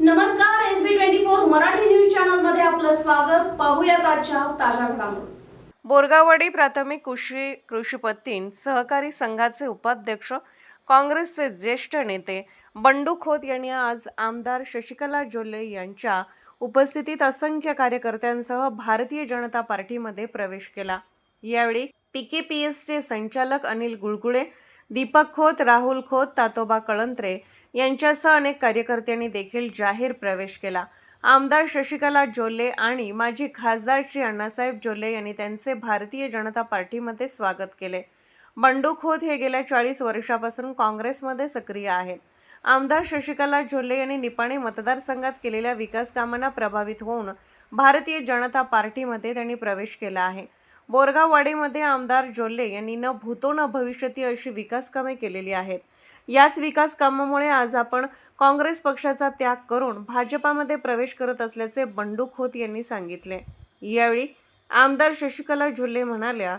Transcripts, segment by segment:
नमस्कार S B twenty four Marathi news चॅनलमध्ये आपलं स्वागत. पाहूया आजच्या ताज्या घडामोडी. बोरगाववाडी प्राथमिक कृषी कृषीपतीन सहकारी संघाचे उपाध्यक्ष काँग्रेसचे ज्येष्ठ नेते बंडू खोत यांनी आज आमदार शशिकला जोले यांच्या उपस्थितीत असंख्य कार्यकर्त्यांसह भारतीय जनता पार्टीमध्ये प्रवेश केला. यावेळी पीकेपीएसचे संचालक अनिल गुळगुळे दीपक खोत राहुल खोत तातोबा कळंत्रे यांच्यासह अनेक कार्यकर्त्यांनी देखील जाहीर प्रवेश केला. आमदार शशिकला जोल्ले आणि माजी खासदार श्री अण्णासाहेब जोल्ले यांनी त्यांचे भारतीय जनता पार्टीमध्ये स्वागत केले. बंडू खोत हे गेल्या चाळीस वर्षापासून काँग्रेसमध्ये सक्रिय आहेत. आमदार शशिकला जोल्ले यांनी निपाणी मतदारसंघात केलेल्या विकास कामांना प्रभावित होऊन भारतीय जनता पार्टीमध्ये त्यांनी प्रवेश केला आहे. बोरगाववाडीमध्ये आमदार जोल्ले यांनी न भूतो न भविष्यती अशी विकास कामे केलेली आहेत. याच विकास कामामुळे आज आपण काँग्रेस पक्षाचा त्याग करून भाजपामध्ये प्रवेश करत असल्याचे बंडू खोत यांनी सांगितले. यावेळी आमदार शशिकला झुल्ले म्हणाल्या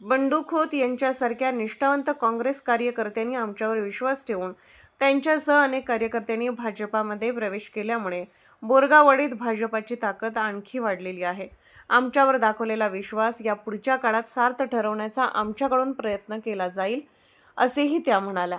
बंडू खोत यांच्यासारख्या निष्ठावंत काँग्रेस कार्यकर्त्यांनी आमच्यावर विश्वास ठेवून त्यांच्यासह अनेक कार्यकर्त्यांनी भाजपामध्ये प्रवेश केल्यामुळे बोरगावडीत भाजपाची ताकद आणखी वाढलेली आहे. आमच्यावर दाखवलेला विश्वास या पुढच्या काळात सार्थ ठरवण्याचा आमच्याकडून प्रयत्न केला जाईल असेही त्या म्हणाल्या.